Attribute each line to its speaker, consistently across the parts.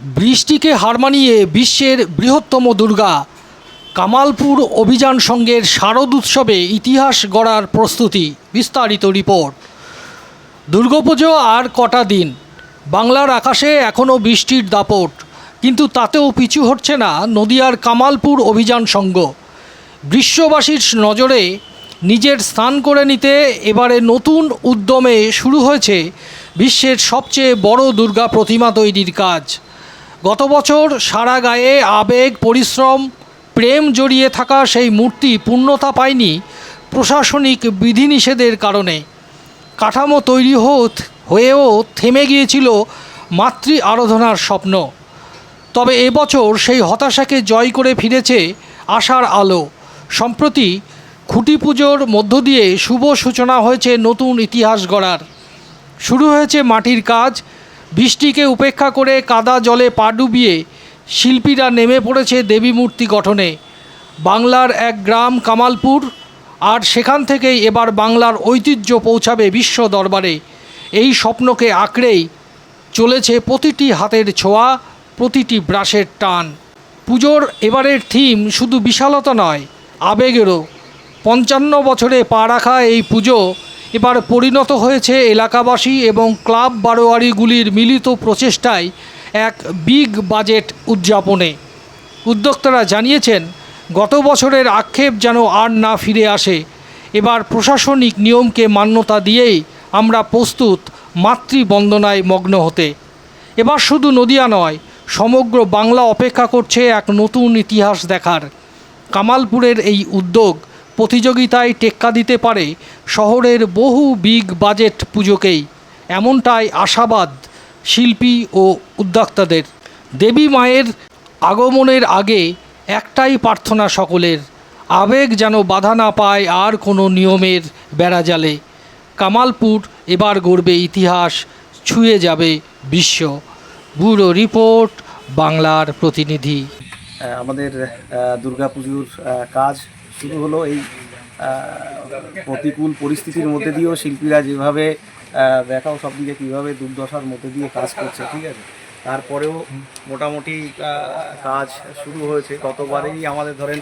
Speaker 1: বৃষ্টিকে হার মানিয়ে বিশ্বের বৃহত্তম দুর্গা। কামালপুর অভিযান সংঘের শারদ উৎসবে ইতিহাস গড়ার প্রস্তুতি, বিস্তারিত রিপোর্ট। দুর্গাপুজো আর কটা দিন? বাংলার আকাশে এখনও বৃষ্টির দাপট, কিন্তু তাতেও পিছু হচ্ছে না নদিয়ার কামালপুর অভিযান সংঘ বিশ্ববাসীর নজরে নিজের স্থান করে নিতে এবারে নতুন উদ্যমে শুরু হয়েছে বিশ্বের সবচেয়ে বড় দুর্গা প্রতিমা তৈরির কাজ। গত বছর সারা গায়ে আবেগ, পরিশ্রম, প্রেম জড়িয়ে থাকা সেই মূর্তি পূর্ণতা পায়নি প্রশাসনিক বিধিনিষেধের কারণে। কাঠামো তৈরি হয়েও থেমে গিয়েছিল মাতৃ আরাধনার স্বপ্ন। তবে এবছর সেই হতাশাকে জয় করে ফিরেছে আশার আলো। সম্প্রতি খুঁটি পুজোর মধ্য দিয়ে শুভ সূচনা হয়েছে নতুন ইতিহাস গড়ার। শুরু হয়েছে মাটির কাজ বৃষ্টিকে উপেক্ষা করে কাদা জলে পা ডুবিয়ে শিল্পীরা নেমে পড়েছে দেবী মূর্তি গঠনে। বাংলার এক গ্রাম কামালপুর, আর সেখান থেকেই এবার বাংলার ঐতিহ্য পৌঁছাবে বিশ্ব দরবারে। এই স্বপ্নকে আঁকড়েই চলেছে প্রতিটি হাতের ছোঁয়া, প্রতিটি ব্রাশের টান। পুজোর এবারের থিম শুধু বিশালতা নয়, আবেগেরও। পঞ্চান্ন বছরে পা রাখা এই পুজো এবার পরিণত হয়েছে এলাকাবাসী এবং ক্লাব বারোয়ারিগুলির মিলিত প্রচেষ্টায় এক বিগ বাজেট উদযাপনে। উদ্যোক্তারা জানিয়েছেন, গত বছরের আক্ষেপ যেন আর না ফিরে আসে। এবার প্রশাসনিক নিয়মকে মান্যতা দিয়েই আমরা প্রস্তুত মাতৃবন্দনায় মগ্ন হতে। এবার শুধু নদিয়া নয়, সমগ্র বাংলা অপেক্ষা করছে এক নতুন ইতিহাস দেখার। কামালপুরের এই উদ্যোগ প্রতিযোগিতায় টেক্কা দিতে পারে শহরের বহু বিগ বাজেট পুজোকেই। এমনটাই আশাবাদ শিল্পী ও উদ্যোক্তাদের। দেবী মায়ের আগমনের আগে একটাই প্রার্থনা সকলের, আবেগ যেন বাধা না পায় আর কোনো নিয়মের বেড়াজালে কামালপুর এবার গড়বে ইতিহাস, ছুঁয়ে যাবে বিশ্ব। ব্যুরো রিপোর্ট, বাংলার প্রতিনিধি।
Speaker 2: আমাদের দুর্গাপুজোর কাজ শুরু হলো এই প্রতিকূল পরিস্থিতির মধ্যে দিয়েও শিল্পীরা যেভাবে দেখাও সব দিকে কীভাবে দুর্দশার মধ্যে দিয়ে কাজ করছে, ঠিক আছে? তারপরেও মোটামুটি কাজ শুরু হয়েছে। গতবারেই আমাদের ধরেন,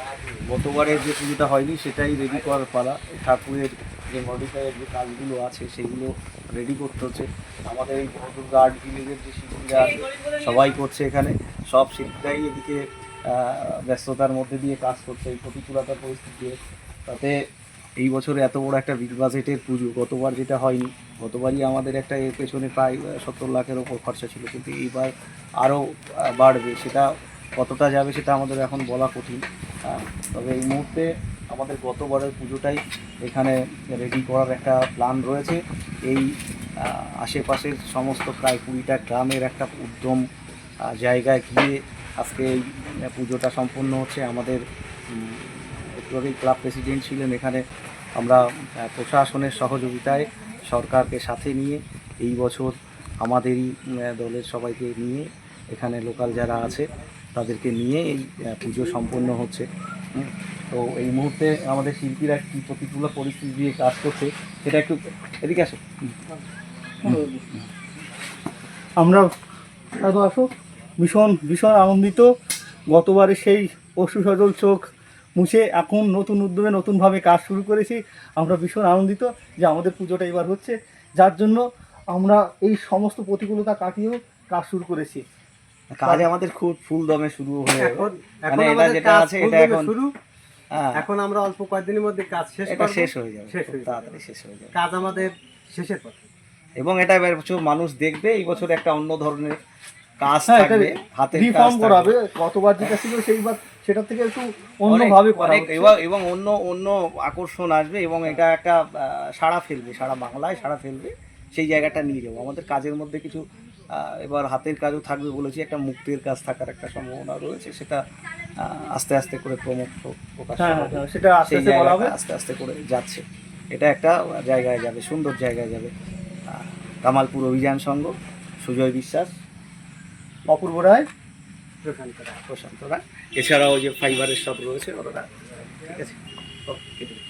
Speaker 2: গতবারের যে পুজোটা হয়নি, সেটাই রেডি করার পালা। ঠাকুরের যে মডিফাইয়ের যে কাজগুলো আছে, সেগুলো রেডি করতে হচ্ছে। আমাদের এই দুর্গা আর্ট যে শিল্পীরা সবাই করছে এখানে। সব শিল্পীরাই এদিকে ব্যস্ততার মধ্যে দিয়ে কাজ করছে, এই প্রতিকূলতার পরিস্থিতি তাতে এই বছরে এত বড় একটা বিগ বাজেটের পুজো, গতবার যেটা হয়নি, গতবারই আমাদের একটা এর পেছনে প্রায় সত্তর লাখের ওপর খরচা ছিল। কিন্তু এইবার আরও বাড়বে, সেটা কতটা যাবে সেটা আমাদের এখন বলা কঠিন। তবে এই মুহূর্তে আমাদের গতবারের পুজোটাই এখানে রেডি করার একটা প্ল্যান রয়েছে। এই আশেপাশের সমস্ত প্রায় কুড়িটা গ্রামের একটা উদ্যম জায়গায় গিয়ে আজকে এই পুজোটা সম্পূর্ণ হচ্ছে। আমাদের একটু আগেই ক্লাব প্রেসিডেন্ট ছিলেন। এখানে আমরা প্রশাসনের সহযোগিতায় সরকারকে সাথে নিয়ে এই বছর আমাদেরই দলের সবাইকে নিয়ে এখানে লোকাল যারা আছে, তাদেরকে নিয়ে এই পুজো সম্পন্ন হচ্ছে। তো এই মুহূর্তে আমাদের শিল্পীরা কী প্রতিকূল পরিস্থিতি দিয়ে কাজ করছে, সেটা একটু এদিকে আসো।
Speaker 3: আমরা আসো। ভীষণ ভীষণ আনন্দিত। গতবারে সেই পশু সজল চোখ মুছে এখন নতুন উদ্যমে নতুনভাবে কাজ শুরু করেছি। আমরা ভীষণ আনন্দিত যে আমাদের পুজোটা এবার হচ্ছে। যার জন্য আমরা এই সমস্ত প্রতিকূলতা কাটিয়েও কাজ শুরু করেছি।
Speaker 2: কাজ আমাদের খুব ফুল দমে শুরু হয়ে
Speaker 4: এখন
Speaker 2: মানে
Speaker 4: এখন
Speaker 2: এটা যেটা আছে এটা এখন
Speaker 4: শুরু।
Speaker 2: হ্যাঁ।
Speaker 4: এখন আমরা অল্প কয়েকদিনের মধ্যে কাজ শেষ
Speaker 2: এটা শেষ হয়ে যাবে।
Speaker 4: হয়ে।
Speaker 2: তাড়াতাড়ি শেষ হয়ে যাবে।
Speaker 4: কাজ আমাদের শেষের পথে।
Speaker 2: এবং এটা এবার বছর মানুষ দেখবে এই বছর একটা অন্য ধরনের কাজ
Speaker 3: হ্যাঁ
Speaker 2: থাকবে হাতের
Speaker 3: রিফর্ম
Speaker 2: থাকবে।
Speaker 3: করাবে গতবার যেটা ছিল সেইবার সেটা থেকে একটু অন্যভাবে করা
Speaker 2: এবং অন্য অন্য আকর্ষণ আসবে এবং এটা একটা সাড়া ফেলবে সারা বাংলায় সাড়া ফেলবে সেই জায়গাটা নিয়ে যাব। আমাদের কাজের মধ্যে কিছু এবার হাতের কাজও থাকবে বলেছি একটা মুক্তের কাজ থাকার একটা সম্ভাবনা রয়েছে সেটা আস্তে আস্তে করে প্রমুখ প্রকাশ
Speaker 3: হ্যাঁ
Speaker 2: হবে।
Speaker 3: হ্যাঁ, সেটা আস্তে আস্তে হবে
Speaker 2: জায়গাটা আস্তে আস্তে করে যাচ্ছে। এটা একটা জায়গায় যাবে সুন্দর জায়গায় যাবে। কামালপুর অভিযান সংঘ সুজয় বিশ্বাস
Speaker 3: অপূর্ব রায় প্রশান্ত রায়
Speaker 2: প্রশান্ত রায় এছাড়াও যে ফাইবারের সব রয়েছে ওরা ঠিক আছে ও, কেটে দিন।